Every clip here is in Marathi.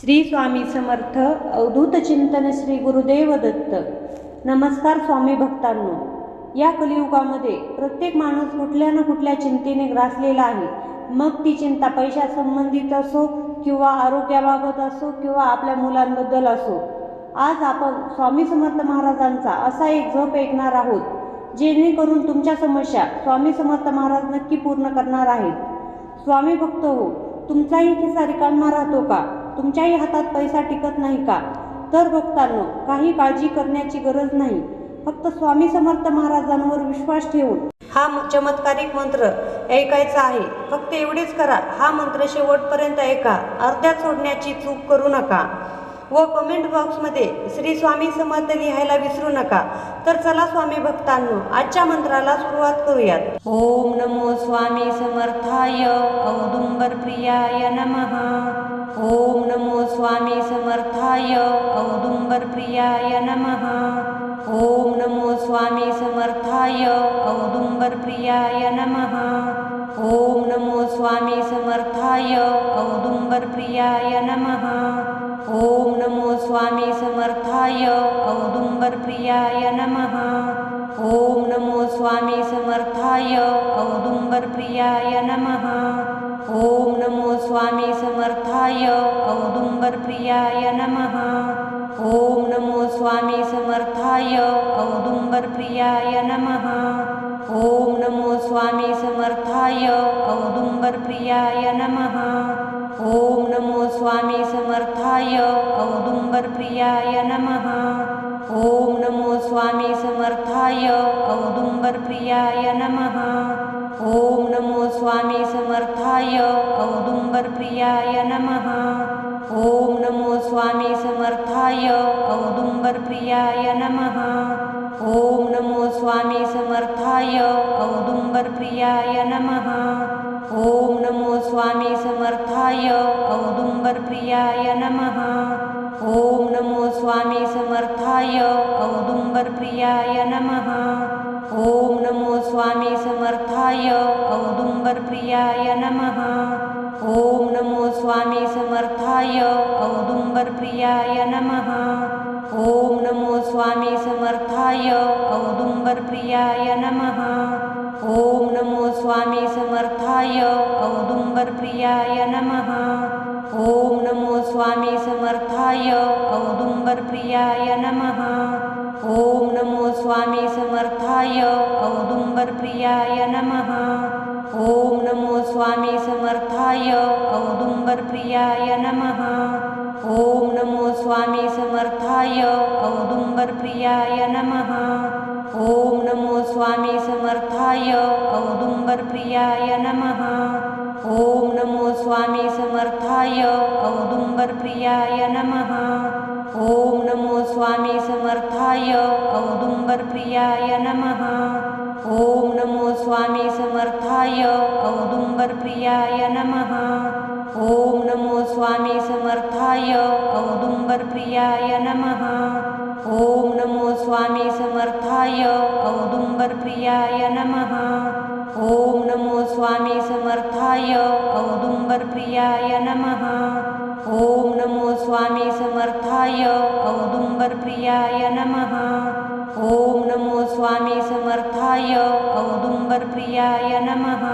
श्री स्वामी समर्थ अवधूत चिंतन श्री गुरुदेव दत्त. नमस्कार स्वामी भक्तांनो. या कलियुगामध्ये प्रत्येक माणूस कुठल्या ना कुठल्या चिंतेने ग्रासलेला आहे. मग ती चिंता पैशा संबंधित असो किंवा आरोग्याबाबत असो किंवा आपल्या मुलांबद्दल असो. आज आपण स्वामी समर्थ महाराजांचा असा एक झोप ऐकणार आहोत जेणेकरून तुमच्या समस्या स्वामी समर्थ महाराज नक्की पूर्ण करणार आहेत. स्वामी भक्त हो तुमचाही खिसा रिकामा राहतो का? तुमच्याही हातात पैसा टिकत नाही का? तर भक्तांनो काही काळजी करण्याची गरज नाही. फक्त स्वामी समर्थ महाराजांवर विश्वास ठेवून हा चमत्कारिक मंत्र ऐकायचा आहे. फक्त एवढेच करा. हा मंत्र शेवटपर्यंत ऐका. अर्ध्यात सोडण्याची चूक करू नका. व कमेंट बॉक्समध्ये श्री स्वामी समर्थ लिहायला विसरू नका. तर चला स्वामी भक्तांनो आजच्या मंत्राला सुरुवात करूयात. ओम नमो स्वामी समर्थाय. औदुंबर प्रियाय नमः. ओम नमो स्वामी समर्थाय औदुंबर प्रियाय नमः. ओम नमो स्वामी समर्थाय औदुंबर प्रियाय नमः. ओम नमो स्वामी समर्थाय औदुंबर प्रियाय नमः. ओम नमो स्वामी समर्थाय औदुंबर प्रियाय नमः. ओम नमो स्वामी समर्थाय औदुंबर प्रियाय नमः. ओम नमो स्वामी समर्थाय औदुंबर प्रियाय नमः। ओम नमो स्वामी समर्थाय औदुंबर प्रियाय नमः। ओम नमो स्वामी समर्थाय औदुंबर प्रियाय नमः। ओम नमो स्वामी समर्थाय औदुंबर प्रियाय नमः। ओम नमो स्वामी समर्थाय औदुंबर प्रियाय नमः। ओम नमो स्वामी समर्थाय औदुंबर प्रियाय नमः। ओम नमो स्वामी समर्थाय औदुंबर प्रियाय नमः। ओम नमो स्वामी समर्थाय औदुंबर प्रियाय नमः। ओम नमो स्वामी समर्थाय औदुंबर प्रियाय नमः। ओम नमो स्वामी समर्थाय औदुंबर प्रियाय नमः। ओम नमो स्वामी समर्थाय औदुंबर प्रियाय नमः। ओम नमो स्वामी समर्थाय औदुंबर प्रियाय नमः। ओम नमो स्वामी समर्थाय औदुंबर प्रियाय नमः। ओम नमो स्वामी समर्थाय औदुंबर प्रियाय नमः। ओम नमो स्वामी समर्थाय औदुंबर प्रियाय नमः। ओम नमो स्वामी समर्थाय औदुंबर प्रियाय नमः। ओम नमो स्वामी समर्थाय औदुंबर प्रियाय नमः। ओम नमो स्वामी समर्थाय औदुंबर प्रियाय नमः। ओम नमो स्वामी समर्थाय औदुंबर प्रियाय नमः। ओम नमो स्वामी समर्थाय औदुंबर प्रियाय नमः। ओम नमो स्वामी समर्थाय औदुंबर प्रियाय नमः। ओम नमो स्वामी समर्थाय औदुंबर प्रियाय नमः। ओम नमो स्वामी समर्थाय औदुंबर प्रियाय नमः। ओम नमो स्वामी समर्थाय औदुंबर प्रियाय नमः. ओम नमो स्वामी समर्थाय औदुंबर प्रियाय नमः. ओम नमो स्वामी समर्थाय औदुंबर प्रियाय नमः. ओम नमो स्वामी समर्थाय औदुंबर प्रियाय नमः.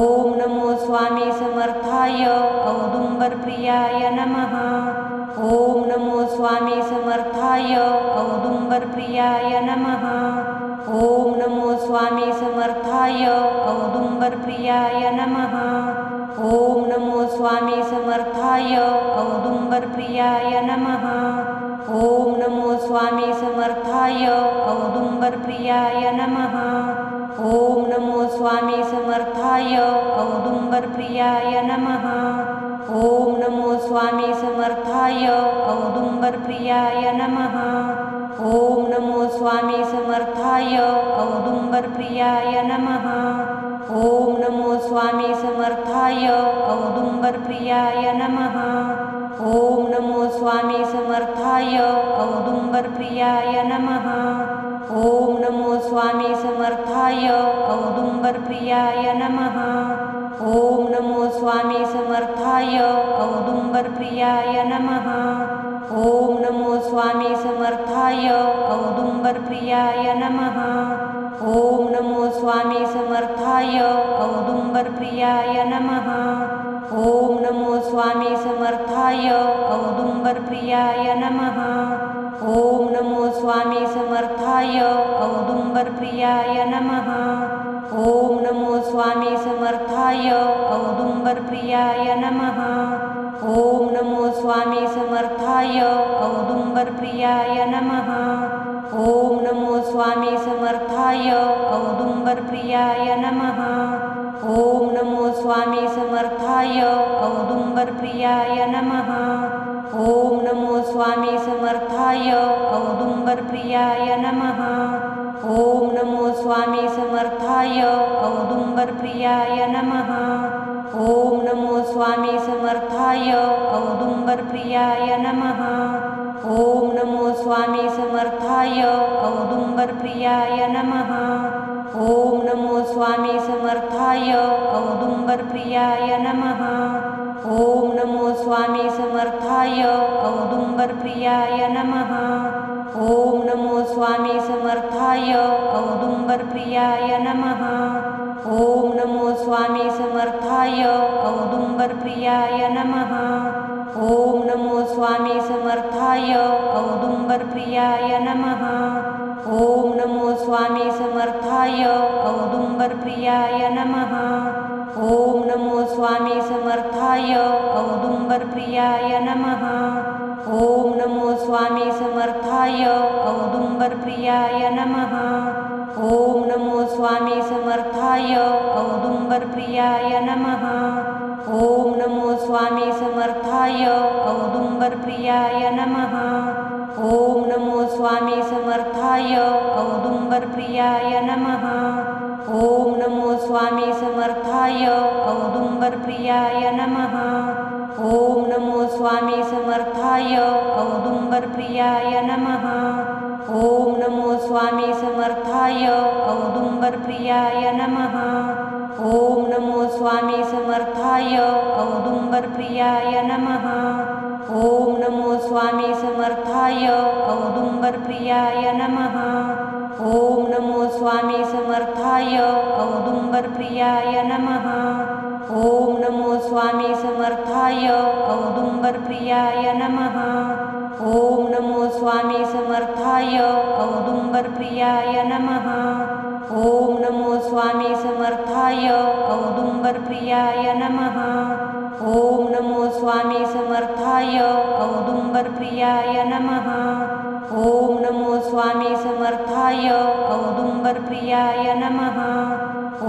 ओम नमो स्वामी समर्थाय औदुंबर प्रियाय नमः. ओम नमो स्वामी समर्थाय औदुंबर प्रियाय नमः. ओम नमो स्वामी समर्थाय औदुंबर प्रियाय नमः. ओम नमो स्वामी समर्थाय औदुंबर प्रियाय नमः. ओम नमो स्वामी समर्थाय औदुंबर प्रियाय नमः. ओम नमो स्वामी समर्थाय औदुंबर प्रियाय नमः. ओम नमो स्वामी समर्थाय औदुंबर प्रियाय नमः। ओम नमो स्वामी समर्थाय औदुंबर प्रियाय नमः। ओम नमो स्वामी समर्थाय औदुंबर प्रियाय नमः। ओम नमो स्वामी समर्थाय औदुंबर प्रियाय नमः। ओम नमो स्वामी समर्थाय औदुंबर प्रियाय नमः। ओम नमो स्वामी समर्थाय औदुम्बरप्रियाय नमः। ओम नमो स्वामी समर्थाय औदुम्बरप्रियाय नमः। ओम नमो स्वामी समर्थाय औदुम्बरप्रियाय नमः। ओम नमो स्वामी समर्थाय औदुम्बरप्रियाय नमः। ओम नमो स्वामी समर्थाय औदुंबरप्रियाय नमः। ओम नमो स्वामी समर्थाय औदुंबरप्रियाय नमः। ओम नमो स्वामी समर्थाय औदुंबरप्रियाय नमः। ओम नमो स्वामी समर्थाय औदुंबरप्रियाय नमः। ओम नमो स्वामी समर्थाय औदुम्बरप्रियाय नमः। ओम नमो स्वामी समर्थाय औदुंबरप्रियाय नमः। ओम नमो स्वामी समर्थाय औदुंबरप्रियाय नमः। ओम नमो स्वामी समर्थाय औदुंबरप्रियाय नमः। ओम नमो स्वामी समर्थाय औदुंबरप्रियाय नमः। ओम नमो स्वामी समर्थाय औदुंबरप्रियाय नमः। ओम नमो स्वामी समर्थाय औदुंबरप्रियाय नमः. ओम नमो स्वामी समर्थाय औदुंबरप्रियाय नमः. ओम नमो स्वामी समर्थाय औदुम्बरप्रियाय नमः. ओम नमो स्वामी समर्थाय औदुम्बरप्रियाय नमः. ओम नमो स्वामी समर्थाय औदुम्बरप्रियाय नमः. ओम नमो स्वामी समर्थाय औदुंबरप्रियाय नमः। ओम नमो स्वामी समर्थाय औदुंबरप्रियाय नमः। ओम नमो स्वामी समर्थाय औदुंबरप्रियाय नमः। ओम नमो स्वामी समर्थाय औदुंबरप्रियाय नमः। ओम नमो स्वामी समर्थाय औदुंबरप्रियाय नमः ओम नमो स्वामी समर्थाय औदुंबरप्रियाय नमः। ओम नमो स्वामी समर्थाय औदुंबरप्रियाय नमः। ओम नमो स्वामी समर्थाय औदुंबरप्रियाय नमः। ओम नमो स्वामी समर्थाय औदुंबरप्रियाय नमः। ओम नमो स्वामी समर्थाय औदुंबरप्रियाय नमः। ओम नमो स्वामी समर्थाय औदुंबरप्रियाय नमः। ओम नमो स्वामी समर्थाय औदुंबरप्रियाय नमः। ओम नमो स्वामी समर्थाय औदुंबरप्रियाय नमः। ओम नमो स्वामी समर्थाय औदुंबरप्रियाय नमः। ओम नमो स्वामी समर्थाय औदुंबरप्रियाय नमः। ओम नमो स्वामी समर्थाय औदुंबरप्रियाय नमः।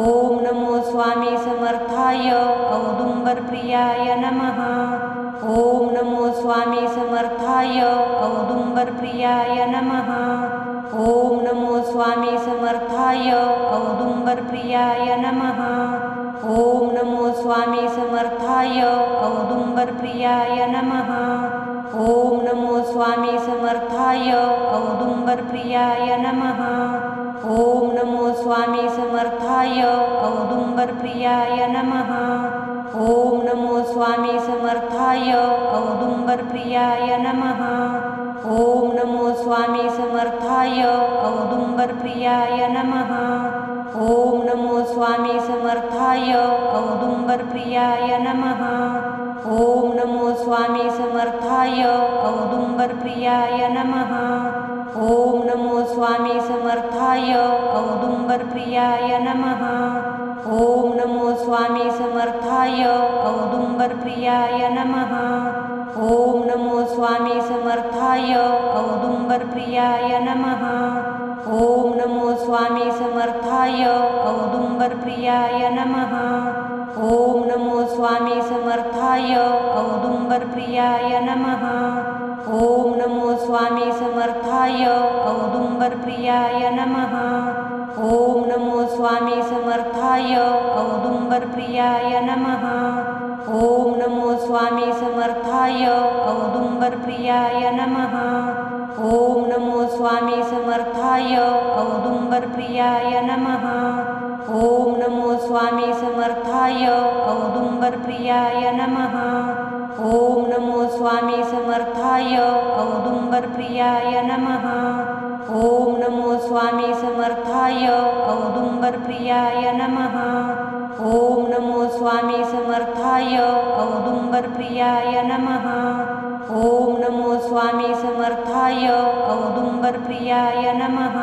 ओम नमो स्वामी समर्थाय औदुंबरप्रियाय नमः। ओम नमो स्वामी समर्थाय औदुंबरप्रियाय नमः। ओम नमो स्वामी समर्थाय औदुंबरप्रियाय नमः। ओम नमो स्वामी समर्थाय औदुंबरप्रियाय नमः। ओम नमो स्वामी समर्थाय औदुम्बरप्रियाय नमः। ओम नमो स्वामी समर्थाय औदुम्बरप्रियाय नमः। ओम नमो स्वामी समर्थाय औदुम्बरप्रियाय नमः। ओम नमो स्वामी समर्थाय औदुम्बरप्रियाय नमः। ओम नमो स्वामी समर्थाय औदुंबरप्रियाय नमः। ओम नमो स्वामी समर्थाय औदुंबरप्रियाय नमः। ओम नमो स्वामी समर्थाय औदुंबरप्रियाय नमः। ओम नमो स्वामी समर्थाय औदुंबरप्रियाय नमः। ओम नमो स्वामी समर्थाय औदुंबरप्रियाय नमः। ओम नमो स्वामी समर्थाय औदुम्बरप्रियाय नमः। ओम नमो स्वामी समर्थाय औदुंबरप्रियाय नमः। ओम नमो स्वामी समर्थाय औदुंबरप्रियाय नमः। ओम नमो स्वामी समर्थाय औदुम्बरप्रियाय नमः। ओम नमो स्वामी समर्थाय औदुम्बरप्रियाय नमः। ओम नमो स्वामी समर्थाय औदुम्बरप्रियाय नमः. ओम नमो स्वामी समर्थाय औदुम्बरप्रियाय नमः. ओम नमो स्वामी समर्थाय औदुंबरप्रियाय नमः. ओम नमो स्वामी समर्थाय औदुंबरप्रियाय नमः. ओम नमो स्वामी समर्थाय औदुम्बरप्रियाय नमः. ओम नमो स्वामी समर्थाय औदुम्बरप्रियाय नमः।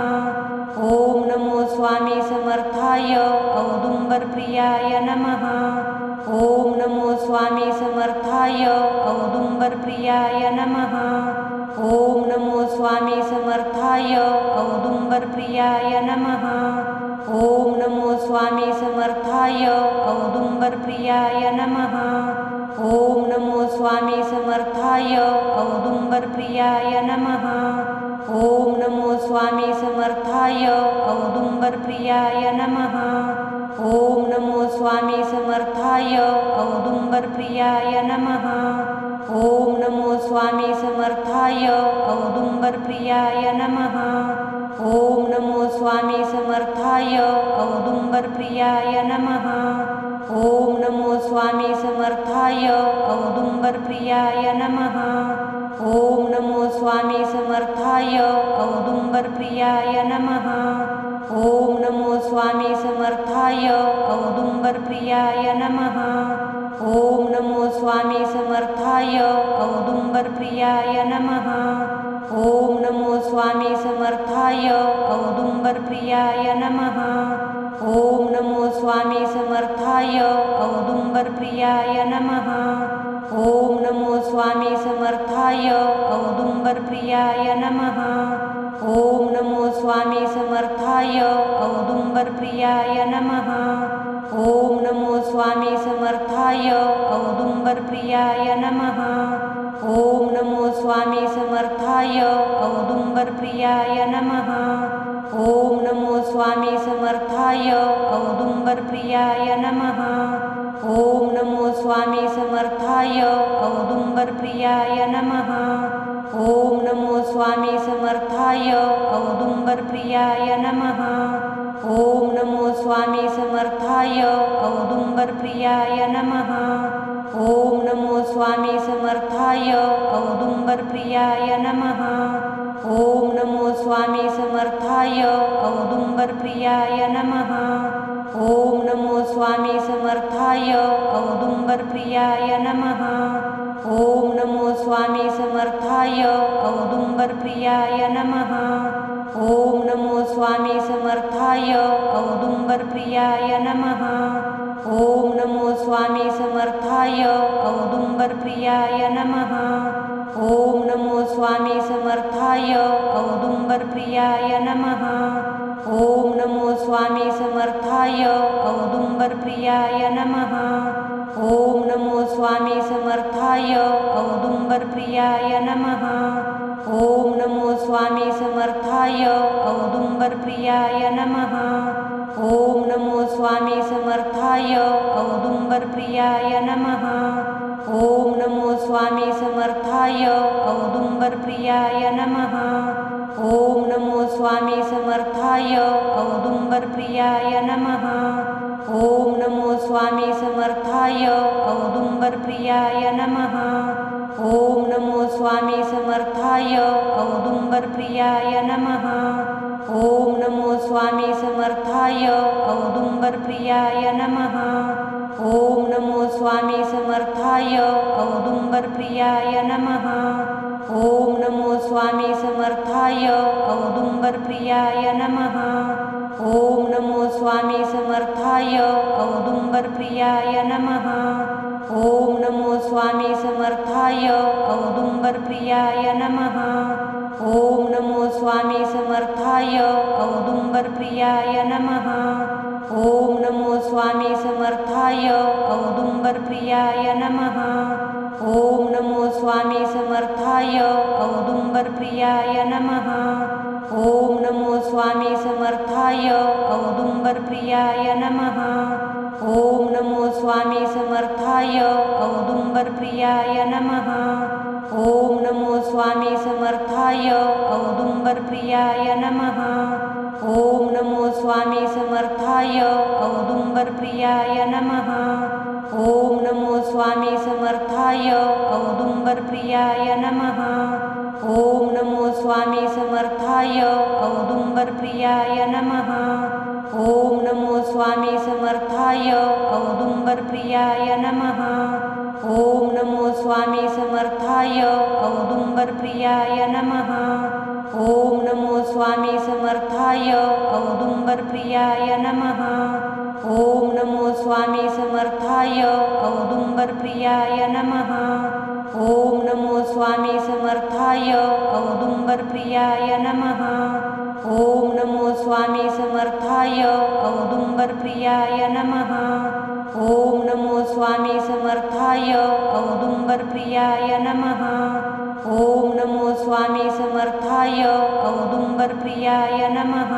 ओम नमो स्वामी समर्थाय औदुम्बरप्रियाय नमः। ओम नमो स्वामी समर्थाय औदुम्बरप्रियाय नमः। ओम नमो स्वामी समर्थाय औदुम्बरप्रियाय नमः। ओम नमो स्वामी समर्थाय औदुम्बरप्रियाय नमः। ओम नमो स्वामी समर्थाय औदुंबरप्रियाय नमः। ओम नमो स्वामी समर्थाय औदुंबरप्रियाय नमः। ओम नमो स्वामी समर्थाय औदुंबरप्रियाय नमः। ओम नमो स्वामी समर्थाय औदुंबरप्रियाय नमः। ओम नमो स्वामी समर्थाय औदुंबरप्रियाय नमः। ओम नमो स्वामी समर्थाय औदुंबरप्रियाय नमः। ओम नमो स्वामी समर्थाय औदुंबरप्रियाय नमः। ओम नमो स्वामी समर्थाय औदुंबरप्रियाय नमः। ओम नमो स्वामी समर्थाय औदुंबरप्रियाय नमः। ओम नमो स्वामी समर्थाय औदुंबरप्रियाय नमः। ओम नमो स्वामी समर्थाय औदुंबरप्रियाय नमः। ओम नमो स्वामी समर्थाय औदुंबरप्रियाय नमः। ओम नमो स्वामी समर्थाय औदुंबरप्रियाय नमः। ओम नमो स्वामी समर्थाय औदुंबरप्रियाय नमः। ओम नमो स्वामी समर्थाय औदुंबरप्रियाय नमः। ओम नमो स्वामी समर्थाय औदुंबरप्रियाय नमः। ओम नमो स्वामी समर्थाय औदुंबरप्रियाय नमः। ओम नमो स्वामी समर्थाय औदुंबरप्रियाय नमः। ओम नमो स्वामी समर्थाय औदुम्बरप्रियाय नमः। ओम नमो स्वामी समर्थाय औदुंबरप्रियाय नमः। ओम नमो स्वामी समर्थाय औदुंबरप्रियाय नमः। ओम नमो स्वामी समर्थाय औदुंबरप्रियाय नमः। ओम नमो स्वामी समर्थाय औदुंबरप्रियाय नमः। ओम नमो स्वामी समर्थाय औदुंबरप्रियाय नमः। ओम नमो स्वामी समर्थाय औदुंबरप्रियाय नमः ओम नमो स्वामी समर्थाय औदुंबरप्रियाय नमः। ओम नमो स्वामी समर्थाय औदुंबरप्रियाय नमः। ओम नमो स्वामी समर्थाय औदुंबरप्रियाय नमः। ओम नमो स्वामी समर्थाय औदुंबरप्रियाय नमः। ओम नमो स्वामी समर्थाय औदुंबरप्रियाय नमः। ओम नमो स्वामी समर्थाय औदुंबरप्रियाय नमः। ओम नमो स्वामी समर्थाय औदुंबरप्रियाय नमः। ओम नमो स्वामी समर्थाय औदुंबरप्रियाय नमः। ओम नमो स्वामी समर्थाय औदुंबरप्रियाय नमः। ओम नमो स्वामी समर्थाय औदुंबरप्रियाय नमः। ओम नमो स्वामी समर्थाय औदुंबरप्रियाय नमः। ओम नमो स्वामी समर्थाय औदुंबरप्रियाय नमः। ओम नमो स्वामी समर्थाय औदुंबरप्रियाय नमः। ओम नमो स्वामी समर्थाय औदुंबरप्रियाय नमः। ओम नमो स्वामी समर्थाय औदुंबरप्रियाय नमः। समर्थाय औदुंबरप्रियाय नमः। ओम नमो स्वामी समर्थाय औदुंबरप्रियाय नमः। ओम नमो स्वामी समर्थाय औदुंबरप्रियाय नमः। ओम नमो स्वामी समर्थाय औदुंबरप्रियाय नमः। ओम नमो स्वामी समर्थाय औदुंबरप्रियाय नमः। ओम नमो स्वामी समर्थाय औदुंबरप्रियाय नमः। ॐ नमो स्वामी समर्थाय औदुंबरप्रियाय नमः। ॐ नमो स्वामी समर्थाय औदुंबरप्रियाय नमः। ॐ नमो स्वामी समर्थाय औदुंबरप्रियाय नमः। ॐ नमो स्वामी समर्थाय औदुंबरप्रियाय नमः। ॐ नमो स्वामी समर्थाय औदुम्बरप्रियाय नमः. ॐ नमो स्वामी समर्थाय औदुंबरप्रियाय नमः. ॐ नमो स्वामी समर्थाय औदुम्बरप्रियाय नमः. ॐ नमो स्वामी समर्थाय औदुम्बरप्रियाय नमः. ॐ नमो स्वामी समर्थाय औदुम्बरप्रियाय नमः. ॐ नमो स्वामी समर्थाय औदुम्बरप्रियाय नमः.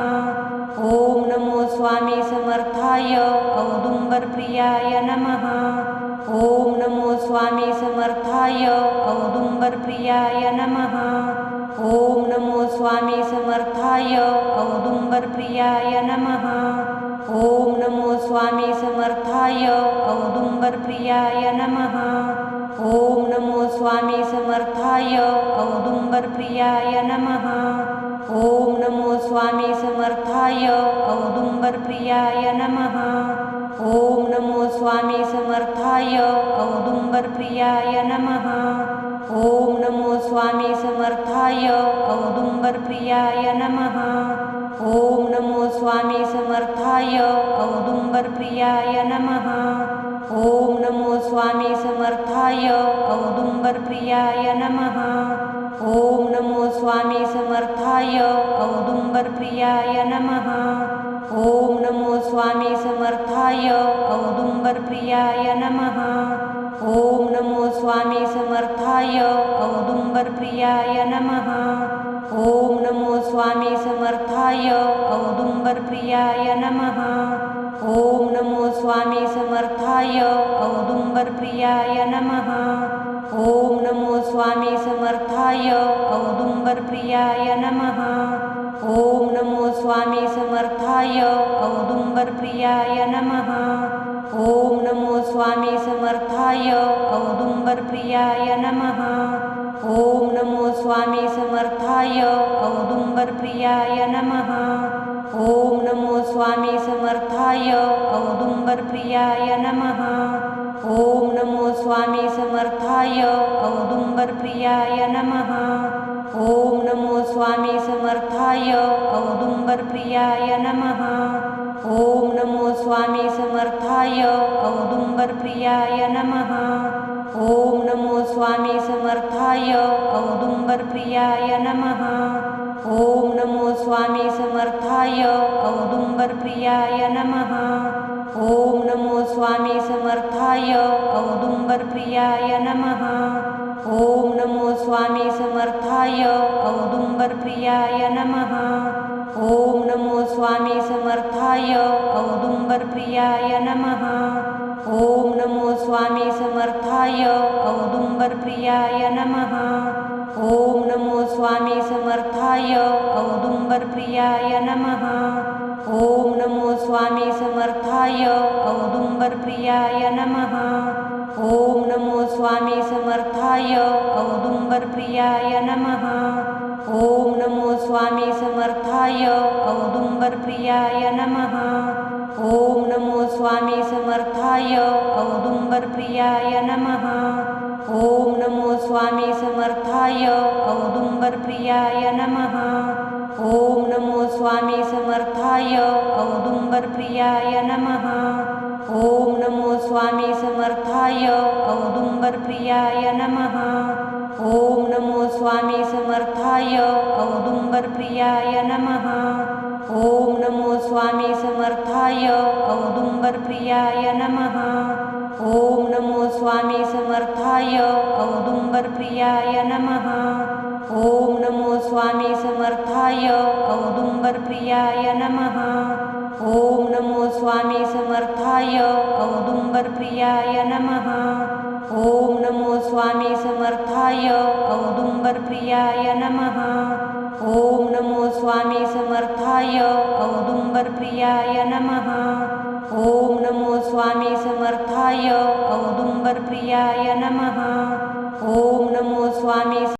ॐ नमो स्वामी समर्थाय औदुम्बरप्रियाय नमः. ॐ नमो स्वामी समर्थाय औदुंबरप्रियाय नमः. ॐ नमो स्वामी समर्थाय औदुंबरप्रियाय नमः. ॐ नमो स्वामी समर्थाय औदुंबरप्रियाय नमः। ॐ नमो स्वामी समर्थाय औदुंबरप्रियाय नमः। ॐ नमो स्वामी समर्थाय औदुंबरप्रियाय नमः। ॐ नमो स्वामी समर्थाय औदुंबरप्रियाय नमः। ॐ नमो स्वामी समर्थाय औदुंबरप्रियाय नमः। ॐ नमो स्वामी समर्थाय औदुंबरप्रियाय नमः। ॐ नमो स्वामी समर्थाय औदुंबरप्रियाय नमः। ॐ नमो स्वामी समर्थाय औदुंबरप्रियाय नमः। ॐ नमो स्वामी समर्थाय औदुंबरप्रियाय नमः। ॐ नमो स्वामी समर्थाय औदुंबरप्रियाय नमः। ॐ स्वामी समर्थाय औदुंबरप्रियाय नमः. ॐ नमो स्वामी समर्थाय औदुंबरप्रियाय नमः. ॐ नमो स्वामी समर्थाय औदुंबरप्रियाय नमः. ॐ नमो स्वामी समर्थाय औदुंबरप्रियाय नमः. ॐ नमो स्वामी समर्थाय औदुंबरप्रियाय नमः. ॐ नमो स्वामी समर्थाय औदुंबरप्रियाय नमः। ॐ नमो स्वामी समर्थाय औदुंबरप्रियाय नमः। ॐ नमो स्वामी समर्थाय औदुंबरप्रियाय नमः। ॐ नमो स्वामी समर्थाय औदुंबरप्रियाय नमः। ॐ नमो स्वामी समर्थाय औदुंबरप्रियाय नमः। ॐ नमो स्वामी समर्थाय औदुंबरप्रियाय नमः. ॐ नमो स्वामी समर्थाय औदुंबरप्रियाय नमः. ॐ नमो स्वामी समर्थाय औदुंबरप्रियाय नमः. ॐ नमो स्वामी समर्थाय औदुम्बरप्रियाय नमः. ॐ नमो स्वामी समर्थाय औदुंबरप्रियाय नमः. ॐ नमो स्वामी समर्थाय औदुम्बरप्रियाय नमः. ॐ नमो स्वामी समर्थाय औदुंबरप्रियाय नमः. ॐ नमो स्वामी समर्थाय औदुंबरप्रियाय नमः. ॐ नमो स्वामी समर्थाय औदुम्बरप्रियाय नमः. ॐ नमो स्वामी समर्थाय औदुम्बरप्रियाय नमः. ॐ नमो स्वामी समर्थाय औदुंबरप्रियाय नमः। ॐ नमो स्वामी समर्थाय औदुंबरप्रियाय नमः। ॐ नमो स्वामी समर्थाय औदुंबरप्रियाय नमः। ॐ नमो स्वामी समर्थाय औदुंबरप्रियाय नमः। ॐ नमो स्वामी समर्थाय औदुंबरप्रियाय नमः। ॐ नमो स्वामी समर्थाय औदुंबरप्रियाय नमः। ॐ नमो स्वामी समर्थाय औदुंबरप्रियाय नमः। ॐ नमो स्वामी समर्थाय औदुंबरप्रियाय नमः। ॐ नमो स्वामी समर्थाय औदुंबरप्रियाय नमः। ओम नमो स्वामी समर्थाय औदुंबरप्रियाय नमः। ओम नमो स्वामी समर्थाय औदुंबरप्रियाय नमः। ओम नमो स्वामी समर्थाय औदुंबरप्रियाय नमः। ओम नमो स्वामी